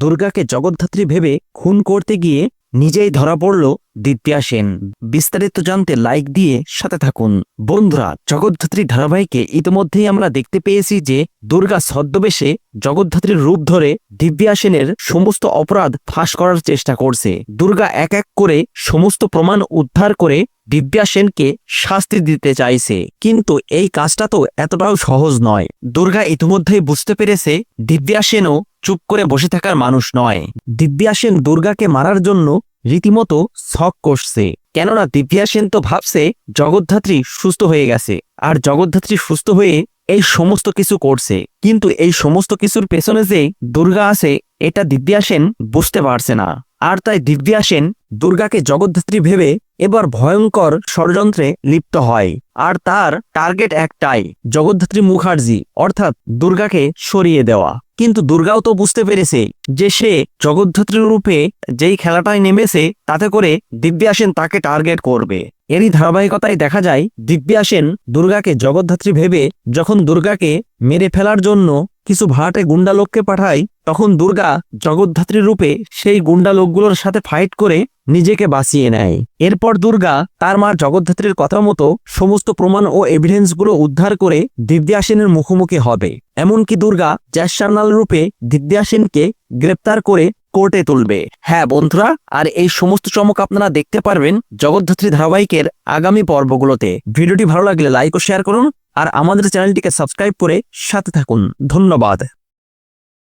দুর্গাকে জগদ্ধাত্রী ভেবে খুন করতে গিয়ে নিজেই ধরা পড়ল দিব্যা সেন। বিস্তারিত জানতে লাইক দিয়ে সাথে থাকুন। বন্ধুরা, জগদ্ধাত্রী ধারাবাহিকে ইতিমধ্যেই আমরা দেখতে পেয়েছি যে দুর্গা ছদ্মবেশে জগদ্ধাত্রীর রূপ ধরে দিব্যা সেনের সমস্ত অপরাধ ফাঁস করার চেষ্টা করছে। দুর্গা এক এক করে সমস্ত প্রমাণ উদ্ধার করে দিব্যা সেনকে শাস্তি দিতে চাইছে। কিন্তু এই কাজটা তো এতটাও সহজ নয়। দুর্গা ইতিমধ্যেই বুঝতে পেরেছে দিব্যা সেনও চুপ করে বসে থাকার মানুষ নয়। দিব্যা সেন দুর্গাকে মারার জন্য রীতিমতো শখ কষছে। কেননা দিব্যা সেন তো ভাবছে, জগদ্ধাত্রী সুস্থ হয়ে গেছে, আর জগদ্ধাত্রী সুস্থ হয়ে এই সমস্ত কিছু করছে। কিন্তু এই সমস্ত কিছুর পেছনে যে দুর্গা আছে এটা দিব্যা সেন বুঝতে পারছে না। আর তাই দিব্যা সেন দুর্গাকে জগদ্ধাত্রী ভেবে এবার ভয়ঙ্কর ষড়যন্ত্রে লিপ্ত হয়। আর তার টার্গেট একটাই, জগদ্ধাত্রী মুখার্জি, অর্থাৎ দুর্গাকে সরিয়ে দেওয়া। কিন্তু দুর্গাও তো বুঝতে পেরেছে যে সে জগদ্ধাত্রীর রূপে যেই খেলাটায় নেমেছে, তাতে করে দিব্যা সেন তাকে টার্গেট করবে। এরই ধারাবাহিকতায় দেখা যায়, দিব্যা সেন দুর্গাকে জগদ্ধাত্রী ভেবে যখন দুর্গাকে মেরে ফেলার জন্য কিছু ভাটে গুন্ডা লোককে পাঠায় তখন দুর্গা জগদ্ধাত্রী রূপে সেই গুন্ডা লোকগুলোর সাথে ফাইট করে নিজেকে বাঁচিয়ে নেয়। এরপর দুর্গা তার মা জগদ্ধাত্রীর কথা মতো সমস্ত প্রমাণ ও এভিডেন্সগুলো উদ্ধার করে দিব্যা সেনের মুখোমুখি হবে। এমনকি দুর্গা জ্যাসার্নাল রূপে দিব্যা সেনকে গ্রেপ্তার করে কোর্টে তুলবে। হ্যাঁ বন্ধুরা, আর এই সমস্ত চমক আপনারা দেখতে পারবেন জগদ্ধাত্রী ধারাবাহিকের আগামী পর্বগুলোতে। ভিডিওটি ভালো লাগলে লাইক ও শেয়ার করুন, আর আমাদের চ্যানেলটিকে সাবস্ক্রাইব করে সাথে থাকুন। ধন্যবাদ।